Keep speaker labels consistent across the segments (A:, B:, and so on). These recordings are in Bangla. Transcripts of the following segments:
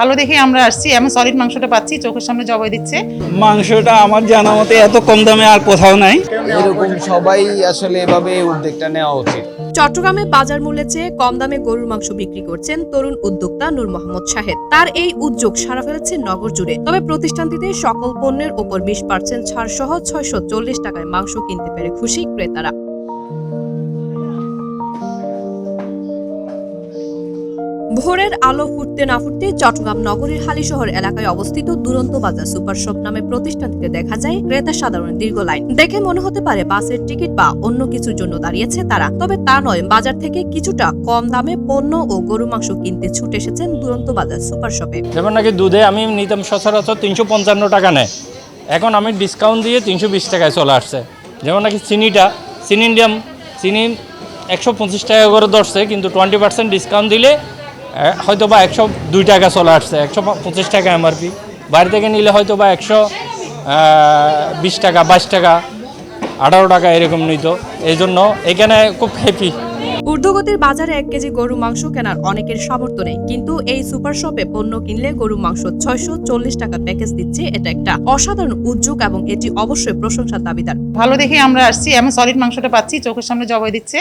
A: ভালো দেখে আমরা আসছি। আমি সলিড মাংসটা পাচ্ছি চোখের সামনে জবাই দিচ্ছে।
B: মাংসটা আমার জানা মতে এত কম দামে আর কোথাও নাই।
C: এরকম সবাই আসলে এভাবে উদ্যোগটা নেওয়া উচিত।
D: চট্টগ্রামে বাজার মূল্যের চেয়ে কম দামে গরুর মাংস বিক্রি করছেন তরুণ উদ্যোক্তা নূর মোহাম্মদ শাহেদ। তার এই উদ্যোগ সারা ফেলেছে নগর জুড়ে। তবে প্রতিষ্ঠানটিতে সকল পণ্যের ওপর বিশ পার্সেন্ট ছাড় সহ ছয়শো চল্লিশ টাকায় মাংস কিনতে পেরে খুশি ক্রেতারা। ভোরের আলো ফুটতে না ফুটতে চট্টগ্রাম নগরীর হালিশহর এলাকায় অবস্থিত দুরন্ত বাজার সুপার শপ নামে প্রতিষ্ঠানটিতে দেখা যায় ক্রেতা সাধারণ দীর্ঘ লাইন। দেখে মনে হতে পারে বাসের টিকিট বা অন্য কিছুর জন্য দাঁড়িয়েছে তারা। তবে তা নয়, বাজার থেকে কিছুটা কম দামে পণ্য ও গরু মাংস কিনতে ছুটে এসেছেন দুরন্ত বাজার সুপার শপে
B: যেমন নাকি দুধে আমি নিতাম সচরাচর তিনশো পঞ্চান্ন টাকা নেয়। এখন আমি ডিসকাউন্ট দিয়ে তিনশো বিশ টাকায় চলে আসছে। যেমন নাকি চিনিটা, চিনি নিলাম চিনি একশো পঁচিশ টাকা করে ধরছে, কিন্তু টোয়েন্টি পার্সেন্ট ডিসকাউন্ট দিলে হয়তো বা একশো দুই টাকা চলে আসছে, একশো পঁচিশ টাকা এমআরপি বাইরে থেকে নিলে হয়তো বা একশো বিশ টাকা, বাইশ টাকা, আঠারো টাকা এরকম নিত। এই জন্য এখানে খুব হ্যাপি
D: ঊর্ধ্বগতির বাজারে এক কেজি গরু মাংস কেনার অনেকের সামর্থ্য নেই। কিন্তু এই সুপার শপে পণ্য কিনলে গরু মাংস ছয়শো চল্লিশ টাকা প্যাকেজ দিচ্ছে এটা একটা অসাধারণ উদ্যোগ এবং এটি অবশ্যই প্রশংসার দাবিদার।
A: ভালো দেখে আমরা আসছি আমি সলিড মাংসটা পাচ্ছি চোখের সামনে জবাই দিচ্ছে।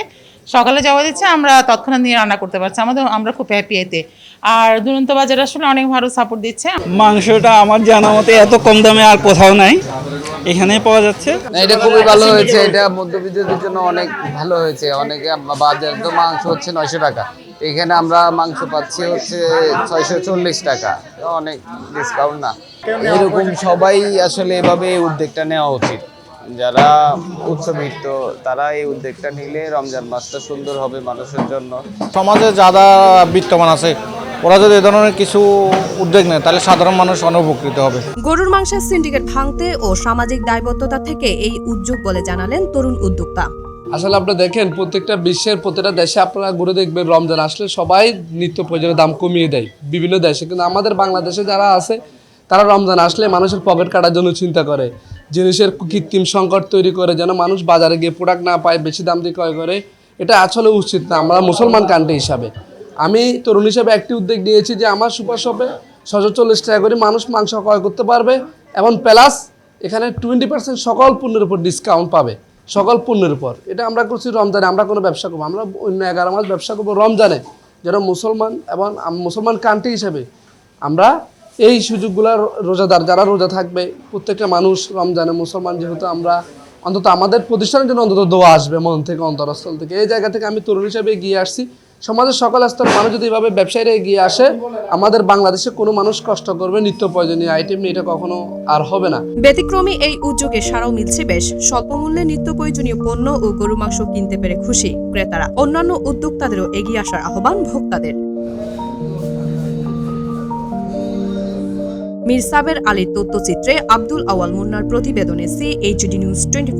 A: সকালে জবাই দিচ্ছে আমরা তৎক্ষণাৎ নিয়ে রান্না করতে পারছি। আমাদের আমরা খুব হ্যাপি এতে। আর দুরন্ত বাজার আসলে অনেক ভালো সাপোর্ট দিচ্ছে।
B: মাংসটা আমার জানা মতে এত কম দামে আর কোথাও নাই। এখানে পাওয়া যাচ্ছে।
C: এটা খুবই ভালো হয়েছে এটা মধ্যবিত্তদের জন্য অনেক ভালো হয়েছে অনেকে বাজার তো মাংস হচ্ছে নয়শো টাকা। এখানে আমরা মাংস পাচ্ছি হচ্ছে ছয়শো চল্লিশ টাকা অনেক ডিসকাউন্ট না। এরকম সবাই আসলে এভাবে উদ্যোগটা নেওয়া উচিত। যারা উচ্চবিত্ত তারা এই উদ্যোগটা নিলে রমজান মাসটা সুন্দর হবে মানুষের জন্য।
E: সমাজে যারা বিত্তমান আছে ওরা যদি এ ধরনের কিছু উদ্যোগ নেয় তাহলে সাধারণ মানুষ অনেক উপকৃত হবে।
D: গরুর মাংসের সিন্ডিকেট ভাঙতে ও সামাজিক দায়বদ্ধতা থেকে এই উদ্যোগ বলে জানালেন তরুণ উদ্যোক্তা।
F: আসলে আপনি দেখেন প্রত্যেকটা বিশ্বের প্রতিটা দেশে আপনারা ঘুরে দেখবেন রমজান আসলে সবাই নিত্য প্রয়োজনের দাম কমিয়ে দেয় বিভিন্ন দেশে। কিন্তু আমাদের বাংলাদেশে যারা আছে তারা রমজান আসলে মানুষের পকেট কাটার জন্য চিন্তা করে জিনিসের কৃত্রিম সংকট তৈরি করে যেন মানুষ বাজারে গিয়ে প্রোডাক্ট না পায় বেশি দাম দিয়ে ক্রয় করে এটা আসলে উচিত না। আমরা মুসলমান কান্ট্রি হিসাবে। আমি তরুণ হিসাবে একটি উদ্যোগ নিয়েছি যে আমার সুপার শপে ছশো চল্লিশ টাকা করে মানুষ মাংস ক্রয় করতে পারবে এবং প্লাস এখানে টোয়েন্টি পার্সেন্ট সকল পণ্যের উপর ডিসকাউন্ট পাবে, সকল পণ্যের উপর। এটা আমরা করছি রমজানে, আমরা কোনো ব্যবসা করব আমরা অন্য এগারো মাস ব্যবসা করব রমজানে। যারা মুসলমান এবং মুসলমান কান্ট্রি হিসেবে আমরা এই সুযোগগুলো রোজাদার, যারা রোজা থাকবে, প্রত্যেকটা মানুষ রমজানে মুসলমান, যেহেতু আমরা অন্তত আমাদের প্রতিষ্ঠানের জন্য অন্তত দোয়া আসবে মন থেকে, অন্তরস্থল থেকে। এই জায়গা থেকে আমি তরুণ হিসেবে গিয়ে আসছি। সমাজের সকল স্তরের মানুষ যদি এভাবে ব্যবসায়ীরা এগিয়ে আসে, আমাদের বাংলাদেশে কোনো মানুষ কষ্ট করবে, নিত্য প্রয়োজনীয় আইটেম এটা কখনো আর হবে না।
D: ব্যতিক্রমী এই উদ্যোগে সারাও মিলছে বেশ। স্বল্প মূল্যে নিত্য প্রয়োজনীয় পণ্য ও গরু মাংস কিনতে পেরে খুশি ক্রেতারা। অন্যান্য উদ্যোক্তাদেরও এগিয়ে আসার আহ্বান ভোক্তাদের। মির সাবের আলীর তথ্যচিত্রে আব্দুল আওয়াল মুন্নার প্রতিবেদনে সি এইচডি নিউজ টোয়েন্টি